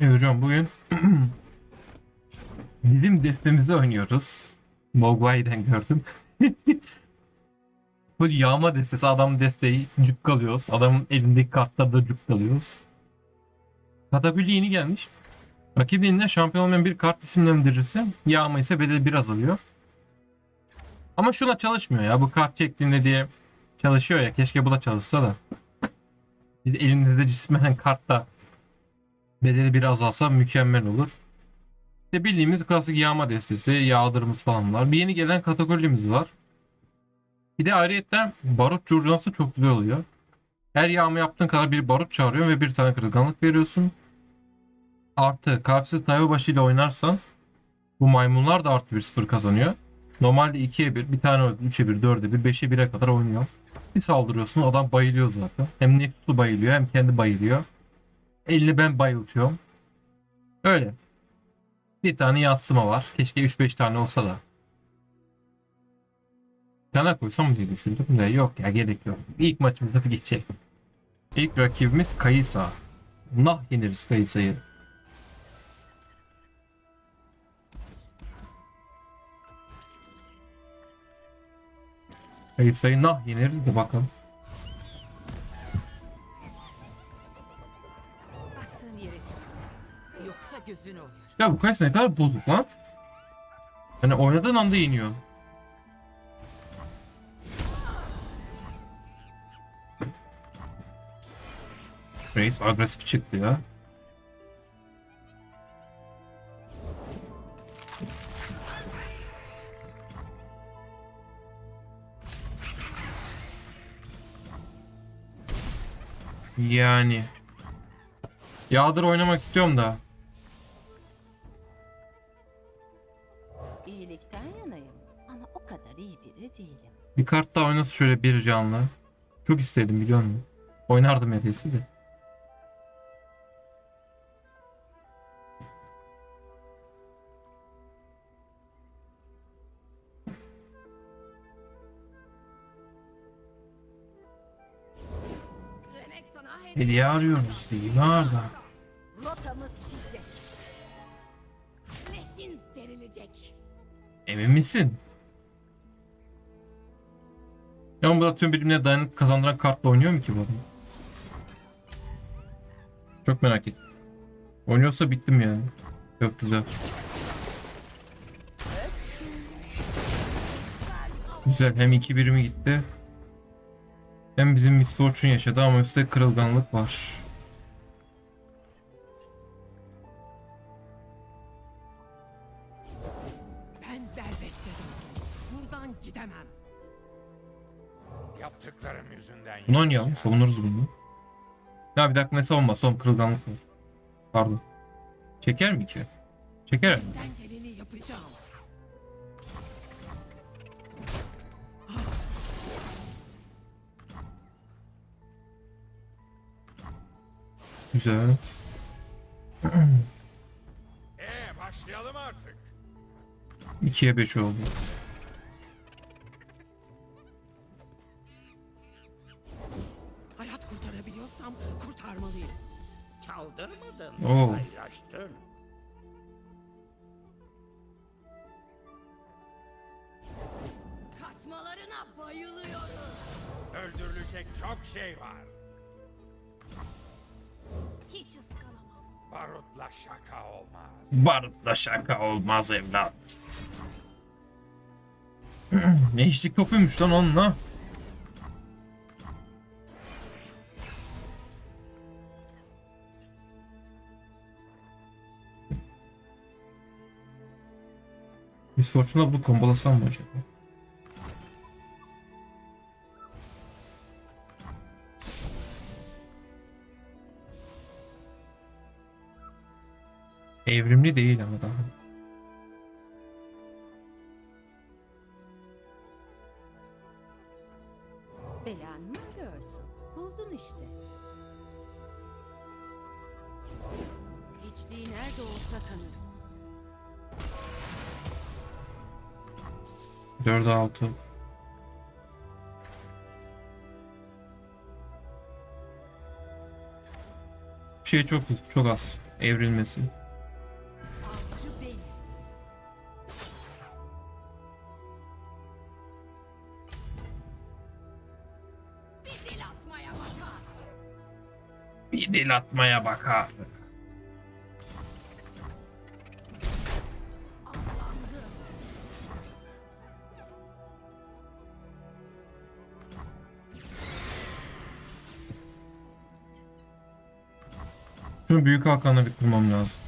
Evet hocam bugün bizim destemizi oynuyoruz. Mogwai'den gördüm. Full yağma destesi. Adam desteği cukkalıyoruz. Adamın elindeki kartları da cukkalıyoruz. Katakülli yeni gelmiş. Rakip eline şampiyon olmayan bir kart isimlendirirse yağma ise bedeli bir azalıyor. Ama şuna çalışmıyor ya. Bu kart çektiğinde diye çalışıyor ya. Keşke bu da çalışsa da. Biz elinizde cismenen kartta bedeli bir azalsa mükemmel olur. İşte bildiğimiz klasik yağma destesi, yağdırımız falan var. Bir yeni gelen kategorimiz var. Bir de ayrıyetten barut curcunası çok güzel oluyor. Her yağma yaptığın kadar bir barut çağırıyor ve bir tane kırılganlık veriyorsun. Artı kalpsiz tayfa başıyla oynarsan bu maymunlar da artı bir sıfır kazanıyor. Normalde 2'ye 1, bir tane öldü, 3'e 1, 4'e 1, 5'e 1'e kadar oynuyor. Bir saldırıyorsun adam bayılıyor zaten. Hem Nexus'u bayılıyor hem kendi bayılıyor. Elini ben bayıltıyorum. Öyle. Bir tane yatsıma var. Keşke 3-5 tane olsa da. Tane koysam diye düşündüm de yok ya gerek yok. İlk maçımıza bir geçelim. İlk rakibimiz Kayısa. Nah yeniriz Kayısa'yı. Kayısa'yı nah yeneriz de bakalım. Yoksa gözün oyar. Ya bu Kayısa ne kadar bozuk lan. Hani oynadığın anda yeniyor. Reis agresif çıktı ya. Yani. Yağdır oynamak istiyorum da. Bir kart daha oynasın şöyle bir canlı. Çok istedim biliyor musun? Oynardım neredeyse de. Hediye arıyoruz değil Nerede? Rotamız şiddet. Leşin serilecek. Emin misin? Ya bu da tüm birimlere dayanık kazandıran kartla oynuyor mu ki bu adam? Çok merak ettim. Oynuyorsa bittim yani. Çok güzel. Güzel. Hem iki birimi gitti. Hem bizim Miss Fortune yaşadı ama üstte kırılganlık var. Ben. Buradan gidemem. Yaptıklarım yüzünden Bunu oynayalım. Savunuruz bunu. Ya bir dakika ne savunması oğlum kırılganlık var. Pardon. Çeker mi ki? Çeker. Güzel. Ee başlayalım artık. 2'ye 5 oldu. Kaçmalarına bayılıyorum. Öldürülecek çok şey var. Hiç ıskalamam. Barutla şaka olmaz. Barutla şaka olmaz evlat. ne içlik topuymuş lan onunla. Miss Fortune'a bunu kombolasam mı acaba? Evrimli değil ama daha. Belanı mı arıyorsun? Buldun işte. İçtiği nerede olsa tanırım. 4'e 6. Şey çok çok az. evrilmesi. Dil atmaya bakar. Şunu büyük hakanla bir kurmam lazım.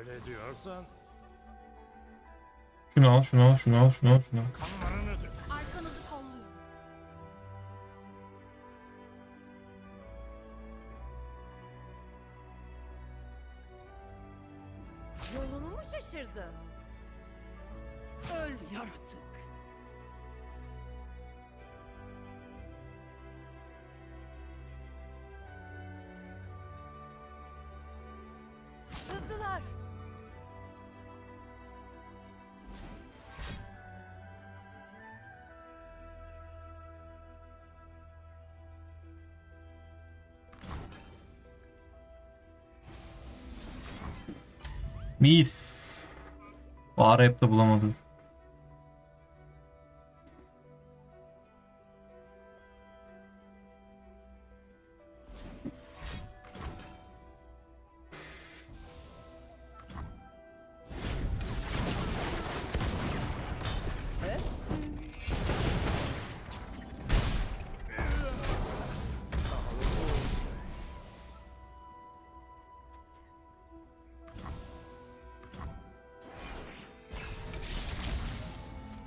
Öyle diyorsan Şunu al, şunu al, şunu al, şunu al, şunu al. Mis. Bağır hep de bulamadım.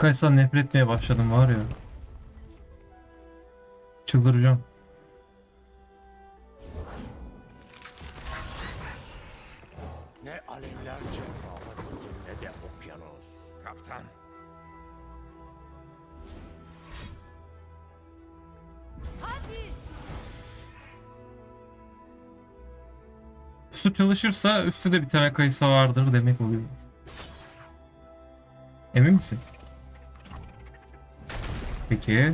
Kaysan nefret etmeye başladım var ya. Çıldıracağım. Ne alevler çekmalı ne de okyanus. Kaptan, Hadi. Su çalışırsa üstte de bir tane kayısı vardır demek oluyor. Emin misin? Peki.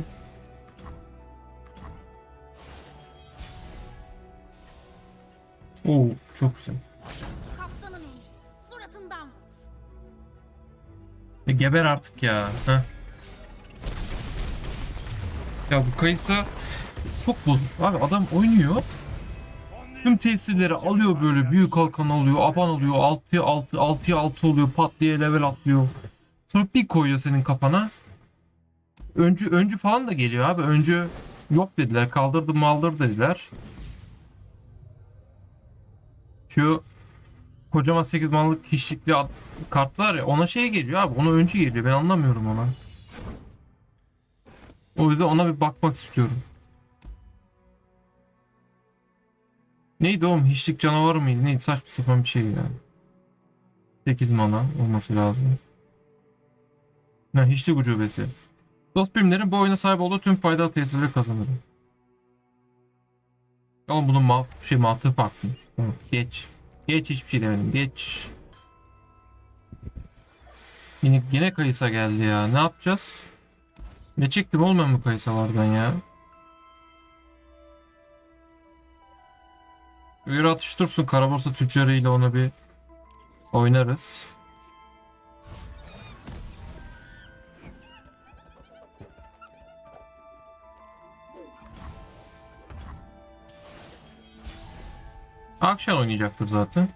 Oo çok güzel. Suratından. E, geber artık ya. Heh. Ya bu kayısı çok bozuk. Abi adam oynuyor. Tüm tesirleri alıyor böyle büyük kalkan alıyor, aban alıyor, 6'ya 6 6'ya 6 oluyor, pat diye level atlıyor. Sonra bir koyuyor senin kafana. Öncü öncü falan da geliyor abi. Öncü yok dediler, kaldırdı maldır dediler. Şu kocaman 8 manlık hiçlikli kart var ya ona şey geliyor abi. Ona öncü geliyor. Ben anlamıyorum ona. O yüzden ona bir bakmak istiyorum. Neydi oğlum? Hiçlik canavarı mıydı? Neydi? Saçma sapan bir şey yani. 8 mana olması lazım. Ha, hiçlik ucubesi. Dost birimlerin bu oyuna sahip olduğu tüm faydalı tesirleri kazanır. Oğlum bunun ma şey mantığı farklıymış. Tamam, geç. Geç hiçbir şey demedim. Geç. Yine, yine kayısa geldi ya. Ne yapacağız? Ne çektim ben bu kayısalardan ya? Bir atıştırsın kara borsa tüccarıyla ona bir oynarız. Akşam oynayacaktır zaten.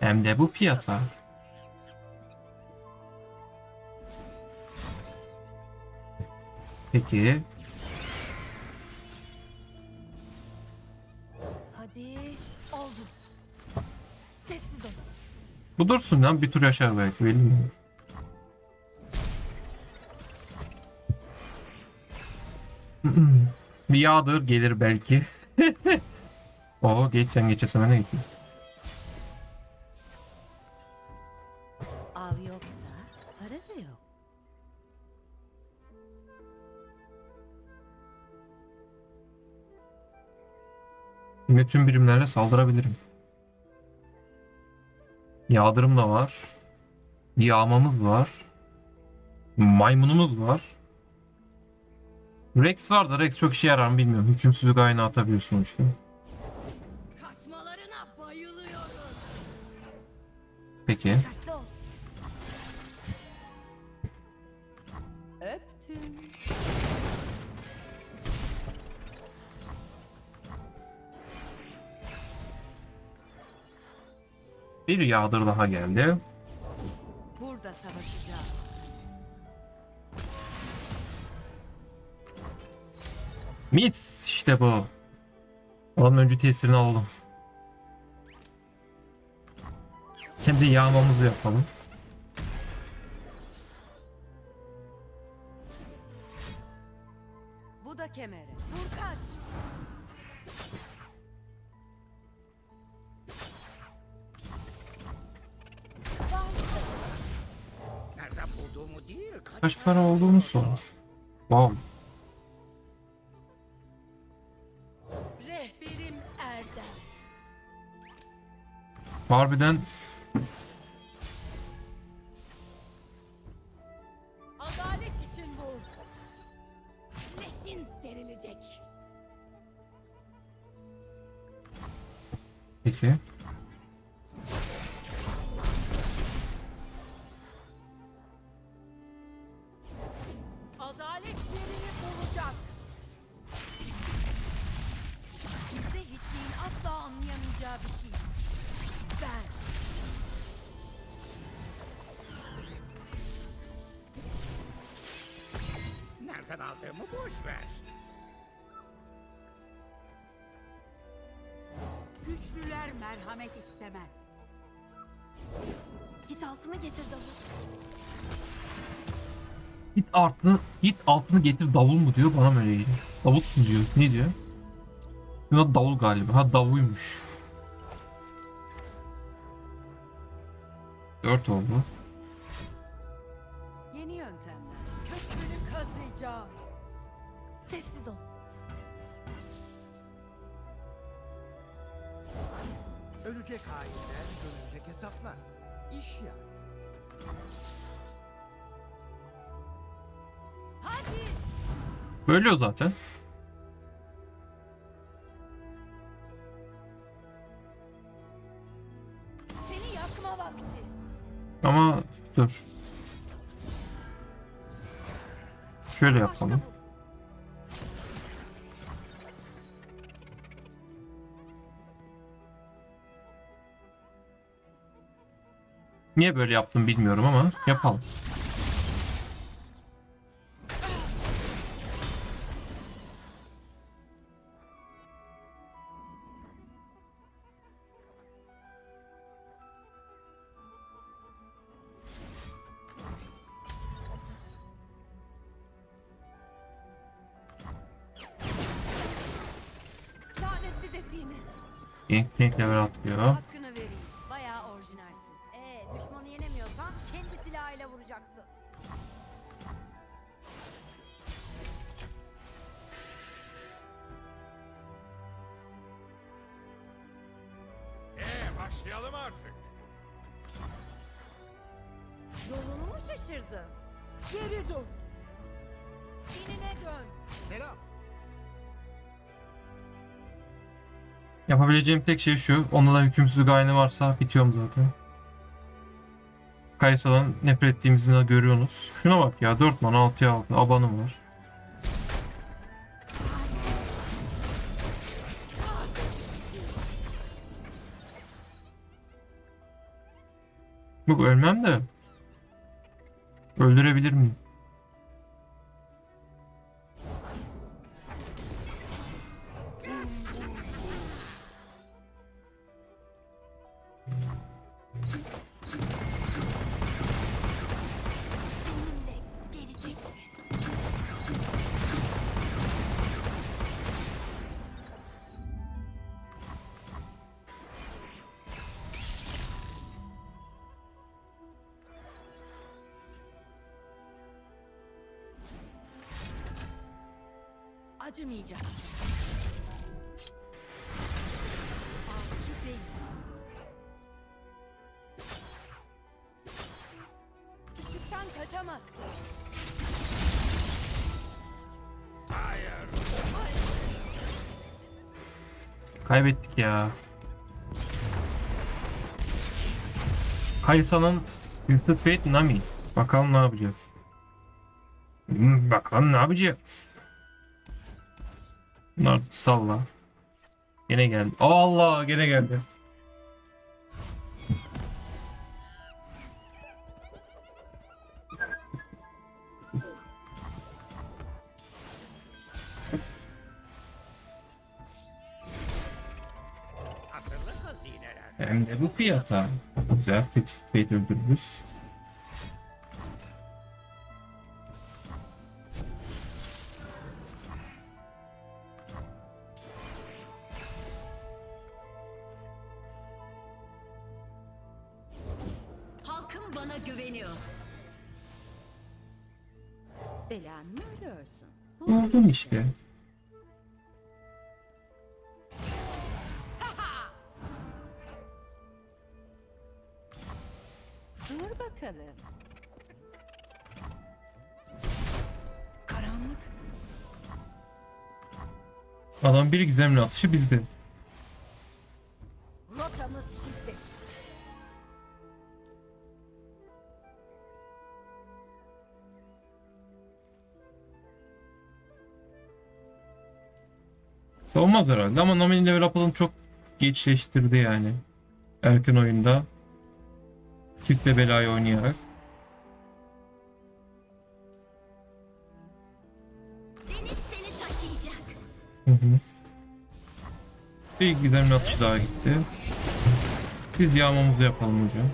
Hem de bu fiyata. Peki. Hadi. Oldu. Sessiz ol. Bu dursun lan bir tur yaşar belki belli yağdır gelir belki. o geç sen geçesem ben de geçeyim. Av yoksa para da yok. Yine tüm birimlerle saldırabilirim. Yağdırım da var. Yağmamız var. Maymunumuz var. Rex var da Rex çok işe yarar mı bilmiyorum. Hükümsüzlük aynı. Kaçmalarına bayılıyorum. Peki. Bir yağdır daha geldi. Mis işte bu. Alalım önce tesirini alalım. Hem de yağmamızı yapalım. Bu da kemere. Vur kaç. Nereden bulduğumu değil, kaç Kaç para olduğunu sor. Wow. Harbiden Adalet için vur. Leşin serilecek. peki. Adalet yerini bulacak. Bizde hiçliğin asla anlayamayacağı bir şey ben. Nereden aldığımı boş ver. Güçlüler merhamet istemez. Git altını getir davul. Git altını, git altını getir davul mu diyor bana böyle geliyor. Davul mu diyor? Ne diyor? Buna davul galiba. Ha davulmuş. 4 oldu. Yeni yöntemler. Kökünü kazıyacağım. Sessiz ol. Ölecek hainler, dönecek hesaplar. İş ya. Hadi. Böyle o zaten. Dur. Şöyle yapalım. Niye böyle yaptım bilmiyorum ama yapalım. Genk level atlıyor. Yapabileceğim tek şey şu. Onda da hükümsüzlük aynı varsa bitiyorum zaten. Kayısa'dan nefret ettiğimizi de görüyorsunuz. Şuna bak ya 4 man 6'ya 6 abanım var. Yok ölmem de. Öldürebilir miyim? Acımayacaksın. Kaybettik ya. Kaysa'nın Twisted Fate Nami. Bakalım ne yapacağız. Hmm, bakalım ne yapacağız. Bunlar salla. Gene geldi. Allah gene geldi. Hem de bu fiyata. Güzel. Twisted Fate bakalım. Karanlık. Adam bir gizemli atışı bizde. Rotamız şiddet. Savunmaz herhalde ama Nami'nin level up'ını çok geçleştirdi yani. Erken oyunda. Çift ve belayı oynayarak. Hı hı. Bir gizemli atışı daha gitti. Biz yağmamızı yapalım hocam.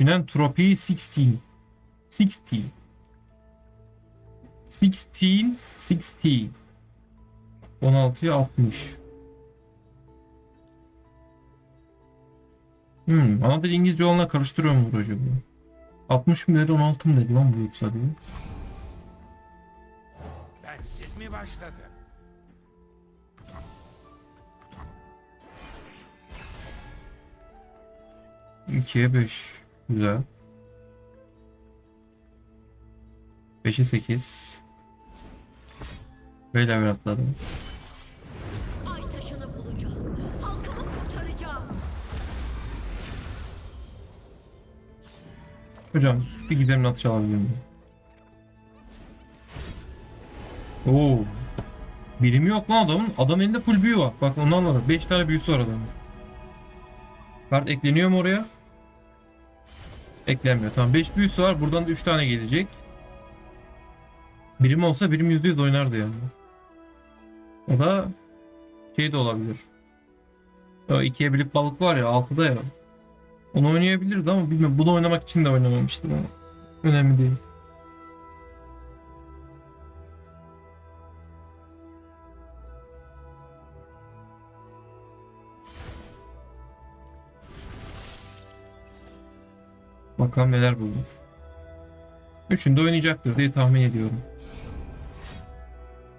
Düşünen tropi 16. 16. 16, 60. 16'ya 60. Hmm, ana dil İngilizce olanla karıştırıyor mu acaba? 60 mı dedi 16 mı dedi lan bu yoksa diyor. Ben siz mi başladı? İkiye 5. Güzel. 5'e 8. Böyle evlatladım. Ay taşını bulacağım. Halkımı kurtaracağım. Hocam bir gidelim atış alabilir miyim? Oo. Birimi yok lan adamın. Adam elinde full büyü var. Bak ondan var. 5 tane büyüsü var adamın. Kart ekleniyor mu oraya? Eklenmiyor. Tamam 5 büyüsü var. Buradan 3 tane gelecek. Birim olsa birim %100 oynardı yani. O da şey de olabilir. O ikiye bilip balık var ya 6'da ya. Onu oynayabilirdi ama bilmiyorum. Bunu oynamak için de oynamamıştım ama. Önemli değil. Bakalım neler bulduk. Üçünde oynayacaktır diye tahmin ediyorum.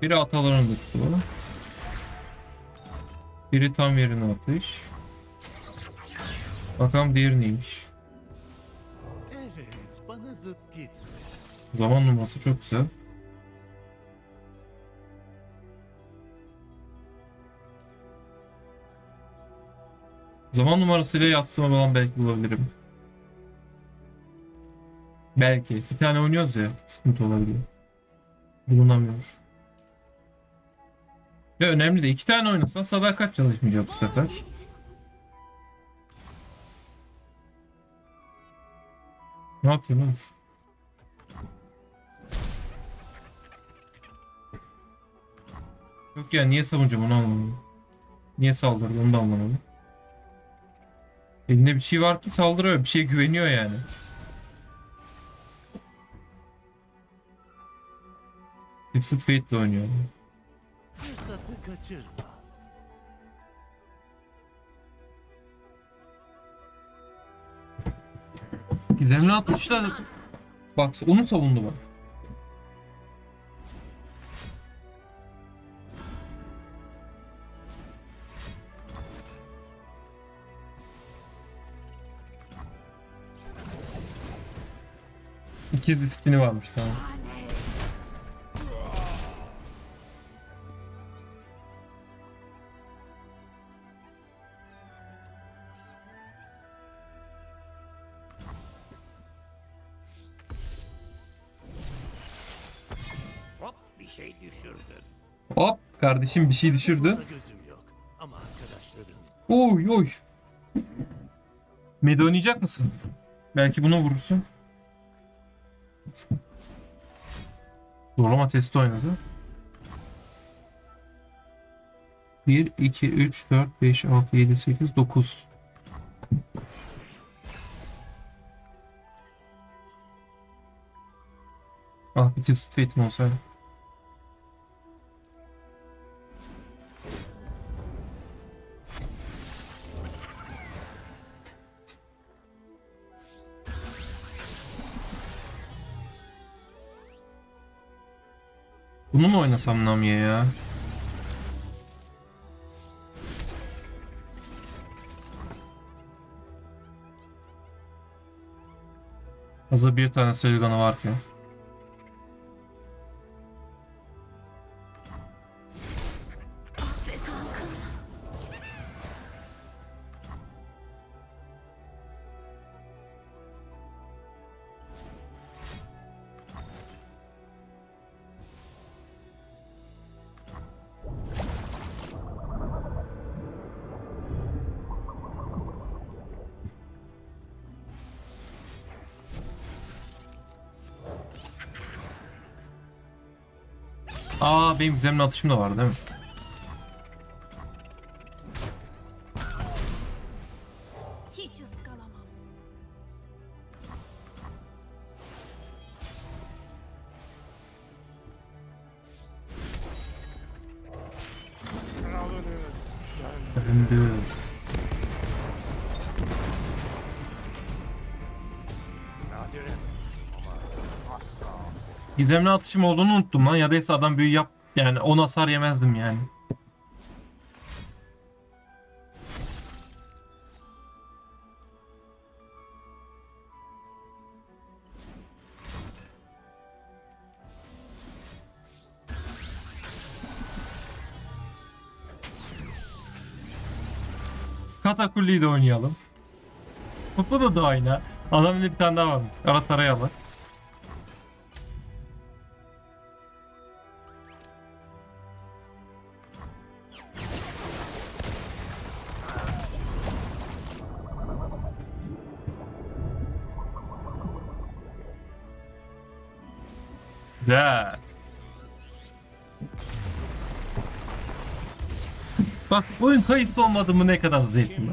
Biri atalarını tuttu. Biri tam yerine atış. Bakalım diğeri neymiş. Evet, bana zıt gitme. Zaman numarası çok güzel. Zaman numarasıyla yatsıma falan belki bulabilirim. Belki. Bir tane oynuyoruz ya. Sıkıntı olabiliyor. Bulunamıyor. Ve önemli de iki tane oynasan sadakat çalışmayacak bu sefer. Ne yapıyorsun oğlum? Yok ya niye savunacağım onu anlamadım. Niye saldırdı onu da anlamadım. Elinde bir şey var ki saldırıyor. Bir şeye güveniyor yani. Fixed Fate'le oynuyor. Fırsatı kaçırma. Gizemli atışta bak onu savundu bak. İkiz disiplini varmış tamam. Şey düşürdün. Hop kardeşim bir şey düşürdü. Gözüm yok. Ama Oy oy. Medi oynayacak mısın? Belki buna vurursun. Zorlama testi oynadı. 1, 2, 3, 4, 5, 6, 7, 8, 9. Ah bir fate'im olsaydı. Bunu mu oynasam Nami'ye ya? Hazır bir tane Aa benim zemin atışım da var değil mi? Gizemli atışım olduğunu unuttum lan. Ya da adam büyü yap. Yani 10 hasar yemezdim yani. Katakulli'yi de oynayalım. Bu da da aynı. Adamın bir tane daha varmış. Avatar'a alır. Oyun kayısı olmadı mı ne kadar zevkli.